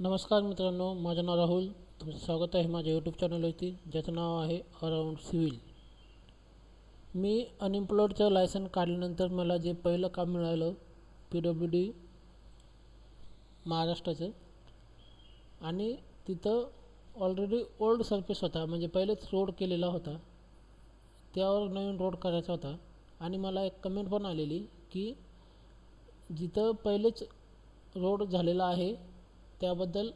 नमस्कार मित्रांनो माझं नाव राहुल. तुमचं स्वागत आहे माझ्या यूट्यूब चॅनलवरती ज्याचं नाव आहे अराउंड सिव्हिल मी अनएम्प्लॉईडचं लायसन काढल्यानंतर मला जे पहिलं काम मिळालं पी डब्ल्यू डी महाराष्ट्राचं. आणि तिथं ऑलरेडी ओल्ड सर्फेस होता म्हणजे पहिलेच रोड केलेला होता. त्यावर नवीन रोड करायचा होता. आणि मला एक कमेंट पण आलेली की जिथं पहिलेच रोड झालेला आहे त्याबद्दल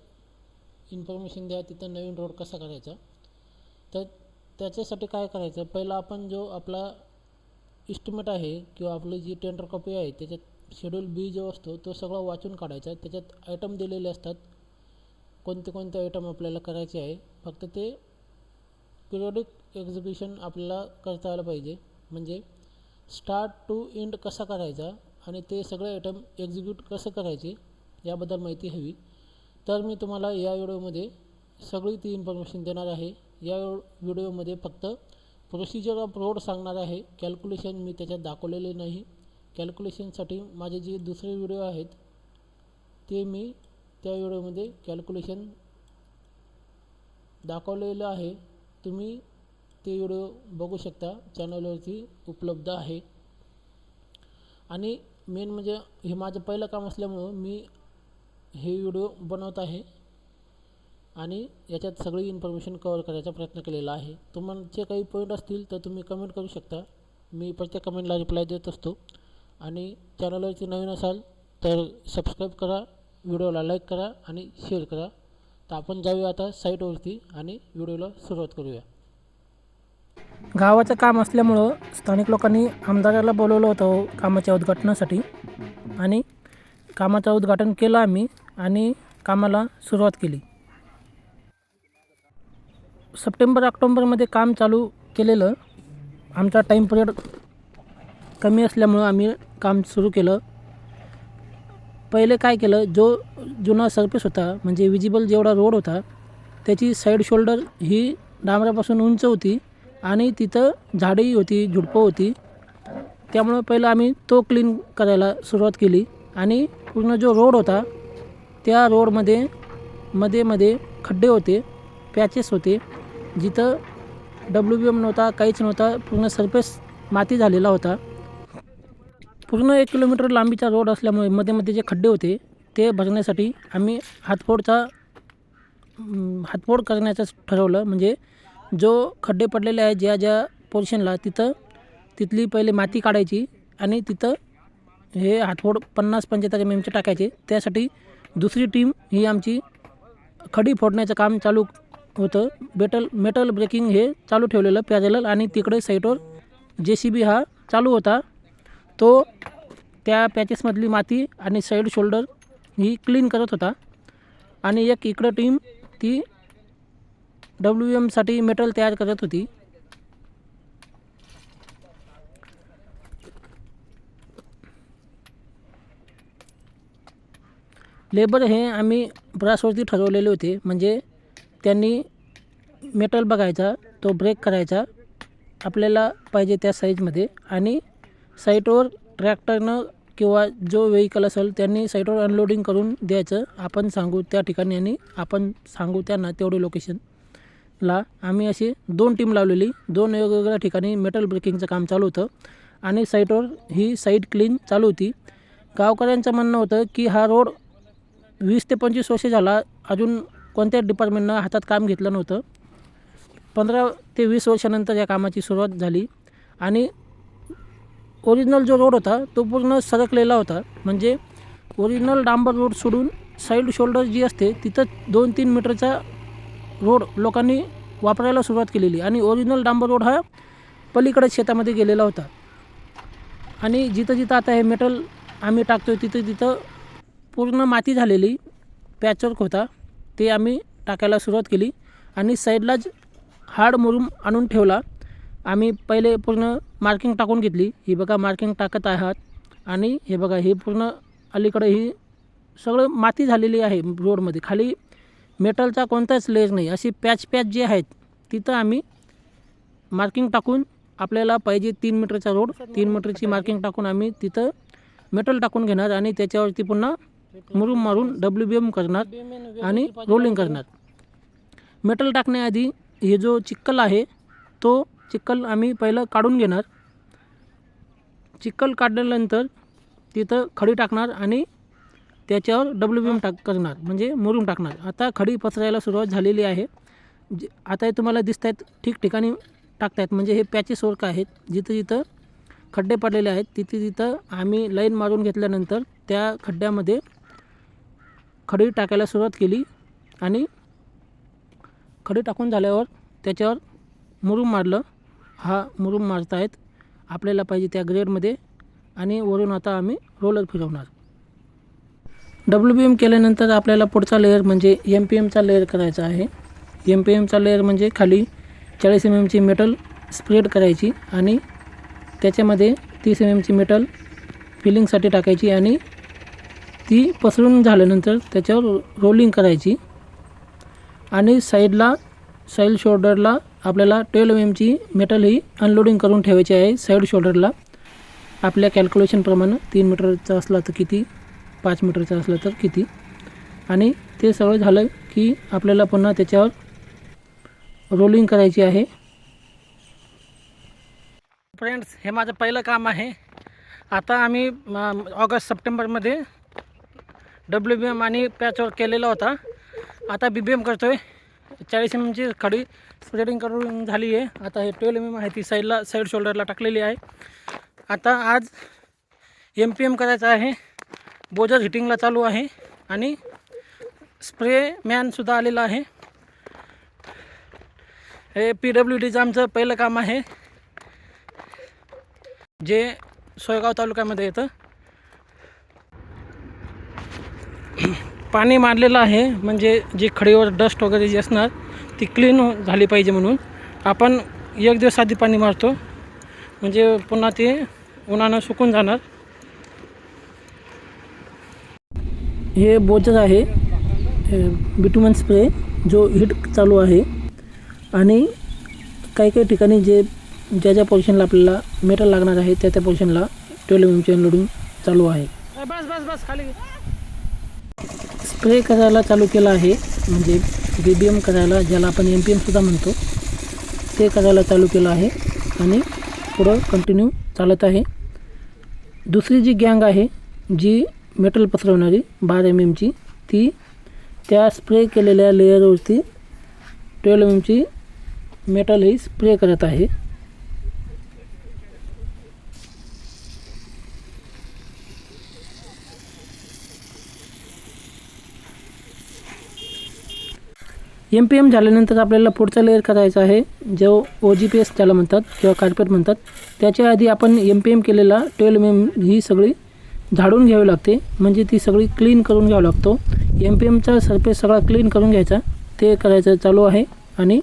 इन्फॉर्मेशन द्या तिथं नवीन रोड कसा करायचा? तर त्याच्यासाठी काय करायचं? पहिला आपण जो आपला इस्टिमेट आहे किंवा आपली जी टेंडर कॉपी आहे त्याच्यात शेड्यूल बी जो असतो तो सगळा वाचून काढायचा. त्याच्यात आयटम दिलेले असतात. कोणते कोणते आयटम आपल्याला करायचे आहे फक्त ते पिरियडिक एक्झिक्युशन आपल्याला करता आलं पाहिजे. म्हणजे स्टार्ट टू एंड कसा करायचा आणि ते सगळे आयटम एक्झिक्यूट कसं करायचे याबद्दल माहिती हवी. तर मी तुम्हाला या व्हिडिओमध्ये सगळी ती इन्फॉर्मेशन देणार आहे. या व्हिडिओमध्ये फक्त प्रोसिजर ऑफ रोड सांगणार आहे. कॅल्क्युलेशन मी त्याच्यात दाखवलेले नाही. कॅल्क्युलेशनसाठी माझे जे दुसरे व्हिडिओ आहेत ते मी त्या व्हिडिओमध्ये कॅल्क्युलेशन दाखवलेलं आहे. तुम्ही ते व्हिडिओ बघू शकता. चॅनलवरती उपलब्ध आहे. आणि मेन म्हणजे हे माझं पहिलं काम असल्यामुळं मी हे व्हिडिओ बनवत आहे आणि याच्यात सगळी इन्फॉर्मेशन कवर करायचा प्रयत्न केलेला आहे. तुमचे काही पॉईंट असतील तर तुम्ही कमेंट करू शकता. मी प्रत्येक कमेंटला रिप्लाय देत असतो. आणि चॅनलवरती नवीन असाल तर सबस्क्राईब करा व्हिडिओला लाईक करा आणि शेअर करा. तर आपण जाऊया आता साईटवरती आणि व्हिडिओला सुरुवात करूया. गावाचं काम असल्यामुळं स्थानिक लोकांनी आमदाराला बोलवलं होतं कामाच्या उद्घाटनासाठी. आणि कामाचं उद्घाटन केलं आम्ही. आणि कामाला सुरुवात केली. सप्टेंबर ऑक्टोंबरमध्ये काम चालू केलेलं आमचा टाईम पिरियड कमी असल्यामुळं आम्ही काम सुरू केलं. पहिले काय केलं जो जुना सरफेस होता म्हणजे विजिबल जेवढा रोड होता त्याची साईड शोल्डर ही डांबरापासून उंच होती आणि तिथं झाडेही होती झुडपं होती. त्यामुळं पहिलं आम्ही तो क्लीन करायला सुरुवात केली आणि पूर्ण जो रोड होता त्या रोडमध्ये मध्ये मध्ये खड्डे होते पॅचेस होते. जिथं डब्ल्यू बी एम नव्हता काहीच नव्हता पूर्ण सरफेस माती झालेला होता. पूर्ण एक किलोमीटर लांबीचा रोड असल्यामुळे मध्ये मध्ये जे खड्डे होते ते भरण्यासाठी आम्ही हातफोडचा हातफोड करण्याचं ठरवलं. म्हणजे जो खड्डे पडलेले आहे ज्या ज्या पोर्शनला तिथं तिथली पहिले माती काढायची आणि तिथं हे हातफोड पन्नास पंच्याहत्तर एम एमचे टाकायचे. त्यासाठी दुसरी टीम ही आमची खडी फोडण्याचं काम चालू होतं. बेटल मेटल ब्रेकिंग हे चालू ठेवलेलं पॅरेलल आणि तिकडे साईटवर जे सी बी हा चालू होता. तो त्या पॅचेसमधली माती आणि साईड शोल्डर ही क्लीन करत होता. आणि एक इकडं टीम ती डब्ल्यू एमसाठी मेटल तयार करत होती. लेबर हे आम्ही ब्रासवरती ठरवलेले होते. म्हणजे त्यांनी मेटल बघायचा तो ब्रेक करायचा आपल्याला पाहिजे त्या साईजमध्ये. आणि साईटवर ट्रॅक्टरनं किंवा जो व्हेकल असेल त्यांनी साईटवर अनलोडिंग करून द्यायचं. आपण सांगू त्या ठिकाणी आणि आपण सांगू त्यांना तेवढे लोकेशनला आम्ही अशी दोन टीम लावलेली. दोन वेगवेगळ्या ठिकाणी मेटल ब्रेकिंगचं काम चालू होतं. आणि साईटवर ही साईट क्लीन चालू होती. गावकऱ्यांचं म्हणणं होतं की हा रोड वीस ते पंचवीस वर्षे झाला अजून कोणत्याच डिपार्टमेंटनं हातात काम घेतलं नव्हतं. पंधरा ते वीस वर्षानंतर या कामाची सुरुवात झाली आणि ओरिजिनल जो रोड होता तो पूर्ण सरकलेला होता. म्हणजे ओरिजिनल डांबर रोड सोडून साईड शोल्डर जी असते तिथं दोन तीन मीटरचा रोड लोकांनी वापरायला सुरुवात केलेली आणि ओरिजिनल डांबर रोड हा पलीकडे शेतामध्ये गेलेला होता. आणि जिथं जिथं आता हे मेटल आम्ही टाकतो तिथं तिथं पूर्ण माती झालेली पॅचवर्क होता. ते आम्ही टाकायला सुरुवात केली आणि साईडलाच हार्ड मुरूम आणून ठेवला. आम्ही पहिले पूर्ण मार्किंग टाकून घेतली. ही बघा मार्किंग टाकत आहात. आणि हे बघा हे पूर्ण अलीकडे ही सगळं माती झालेली आहे रोडमध्ये खाली मेटलचा कोणताच लेज नाही. अशी पॅच पॅच जे आहेत तिथं आम्ही मार्किंग टाकून आपल्याला पाहिजे तीन मीटरचा रोड तीन मीटरची मार्किंग टाकून आम्ही तिथं मेटल टाकून घेणार आणि त्याच्यावरती पुन्हा मुरुम मारून डब्ल्यू बी एम करणार आणि रोलिंग करणार. मेटल टाकण्याआधी हे जो चिक्कल आहे तो चिक्कल आम्ही पहिलं काढून घेणार. चिक्कल काढल्यानंतर तिथं खडी टाकणार आणि त्याच्यावर डब्ल्यू बी एम टाक करणार म्हणजे मुरुम टाकणार. आता खडी पसरायला सुरुवात झालेली आहे. जे आता हे तुम्हाला दिसत आहेत ठिकठिकाणी टाकतायत म्हणजे हे पॅचेस वर्क आहेत. जिथं जिथं खड्डे पडलेले आहेत तिथे तिथं आम्ही लाईन मारून घेतल्यानंतर त्या खड्ड्यामध्ये खडी टाकायला सुरुवात केली आणि खडी टाकून झाल्यावर त्याच्यावर मुरूम मारलं. हा मुरूम मारत आहेत आपल्याला पाहिजे त्या ग्रेडमध्ये. आणि वरून आता आम्ही रोलर फिरवणार. डब्ल्यू बी एम केल्यानंतर आपल्याला पुढचा लेअर म्हणजे एम पी एमचा लेअर करायचा आहे. एम पी एमचा लेअर म्हणजे खाली चाळीस एम एमची मेटल स्प्रेड करायची आणि त्याच्यामध्ये तीस एम एमची मेटल फिलिंगसाठी टाकायची आणि ती पसरून झाल्यानंतर त्याच्यावर रोलिंग करायची. आणि साईडला साईड शोल्डरला आपल्याला ट्वेल्व एम एमची मेटल ही अनलोडिंग करून ठेवायची आहे. साईड शोल्डरला आपल्या कॅल्क्युलेशनप्रमाणे तीन मीटरचा असला तर किती? पाच मीटरचा असला तर किती? आणि ते सगळं झालं की आपल्याला पुन्हा त्याच्यावर रोलिंग करायची आहे. फ्रेंड्स हे माझं पहिलं काम आहे. आता आम्ही ऑगस्ट सप्टेंबरमध्ये डब्ल्यू बी एम आणि पॅचवर केलेला होता. आता बी बी एम करतो आहे चाळीस एम एमची खडी स्प्रेडिंग करून झाली आहे. आता हे ट्वेल्व एम एम आहे ती साईडला साईड शोल्डरला टाकलेली आहे. आता आज एम पी एम करायचं आहे. बोजर हिटिंगला चालू आहे. आणि स्प्रे मॅनसुद्धा आलेला आहे. हे पी डब्ल्यू डीचं आमचं पहिलं काम आहे. जे सोयगाव तालुक्यामध्ये येतं. पाणी मारलेलं आहे म्हणजे जी खडीवर डस्ट वगैरे जी असणार ती क्लीन झाली पाहिजे म्हणून. आपण एक दिवस आधी पाणी मारतो. म्हणजे पुन्हा ते उन्हानं सुकून जाणार. हे बोचर आहे. बिटुमन स्प्रे जो हिट चालू आहे. आणि काही काही ठिकाणी जे ज्या ज्या पोझिशनला आपल्याला मेटल लागणार आहे त्या त्या पोझिशनला ट्वेल्व एम एमची चालू आहे. बस बस बस खाली. स्प्रे करायला चालू केला आहे. म्हणजे बी बी एम करायला ज्याला आपण एम पी एमसुद्धा म्हणतो ते करायला चालू केलं आहे आणि पुढं कंटिन्यू चालत आहे. दुसरी जी गँग आहे जी मेटल पसरवणारी बारा एम एमची ती त्या स्प्रे केलेल्या लेअरवरती ट्वेल्व एम एमची मेटल ही स्प्रे करत आहे. एम पी एम झाल्यानंतर आपल्याला पुढचा लेअर करायचा आहे जो ओ जी पी एस त्याला म्हणतात किंवा कार्पेट म्हणतात. त्याच्या आधी आपण एम पी एम केलेला ट्वेल्व एम एम ही सगळी झाडून घ्यावी लागते. म्हणजे ती सगळी क्लीन करून घ्यावा लागतो. एम पी एमचा सरफेस सगळा क्लीन करून घ्यायचा. ते करायचं चालू आहे. आणि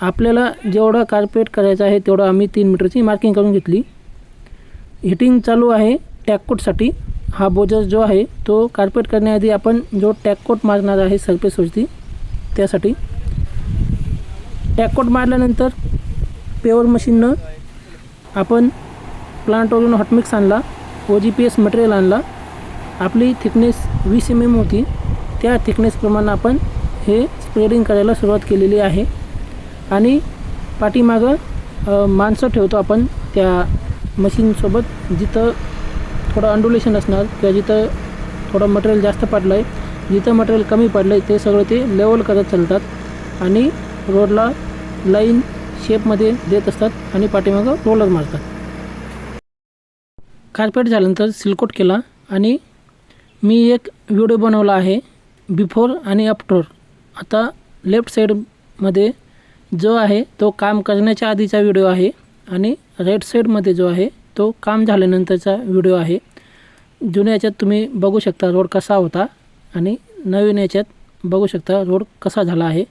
आपल्याला जेवढा कार्पेट करायचा आहे तेवढं आम्ही तीन मीटरची मार्किंग करून घेतली. हिटिंग चालू आहे टॅककोटसाठी हा बोजर जो आहे तो कार्पेट करण्याआधी आपण जो टॅककोट मारणार आहे सरफेसवरती त्यासाठी. टॅककोट मारल्यानंतर पेवर मशीननं आपण प्लांटवरून हॉटमिक्स आणला O G P S material आणला. आपली थिकनेस वीस एम एम होती. त्या थिकनेसप्रमाणे आपण हे स्प्रेडिंग करायला सुरुवात केलेली आहे. आणि पाठीमागं माणसं ठेवतो आपण त्या मशीनसोबत जिथं थोडं अंडुलेशन असणार किंवा जिथं थोडं मटेरियल जास्त पाडलं आहे जिथं मटेरियल कमी पडलं आहे ते सगळं ते लेवल करत चालतात. आणि रोडला लाईन शेपमध्ये देत असतात आणि पाठीमागं रोलर मारतात. कार्पेट झाल्यानंतर सिलकोट केला आणि मी एक व्हिडिओ बनवला आहे बिफोर आणि आफ्टर आता लेफ्ट साईडमध्ये जो आहे तो काम करण्याच्या आधीचा व्हिडिओ आहे आणि राईट साईडमध्ये जो आहे तो काम झाल्यानंतरचा व्हिडिओ आहे. जुन्या याच्यात तुम्ही बघू शकता रोड कसा होता. आणि नवीन याच्यात बघू शकता रोड कसा झाला आहे.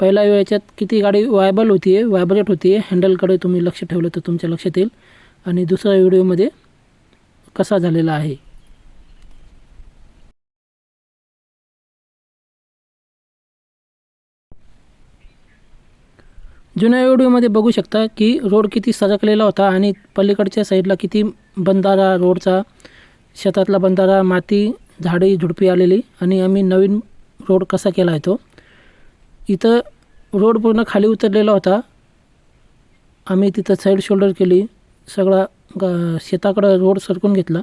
पहिल्या याच्यात किती गाडी वायबल होती आहे व्हायब्रेट होती आहे. हँडलकडे तुम्ही लक्ष ठेवलं तर तुमच्या लक्षात येईल. आणि दुसऱ्या व्हिडिओमध्ये कसा झालेला आहे. जुन्या व्हिडिओमध्ये बघू शकता की रोड किती सरकलेला होता आणि पलीकडच्या साईडला किती बंधारा रोडचा शेतातला बंधारा माती झाडे झुडपी आलेली आणि आम्ही नवीन रोड कसा केला आहे तो. इथं रोड पूर्ण खाली उतरलेला होता. आम्ही तिथं साईड शोल्डर केली सगळा ग शेताकडं रोड सरकून घेतला.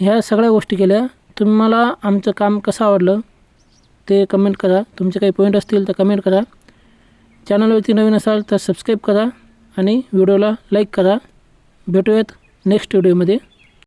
ह्या सगळ्या गोष्टी केल्या. तुम्हाला आमचं काम कसं आवडलं ते कमेंट करा. तुमचे काही पॉईंट असतील तर कमेंट करा. चॅनलवरती नवीन असाल तर सबस्क्राईब करा आणि व्हिडिओला लाईक करा. भेटूयात नेक्स्ट व्हिडिओमध्ये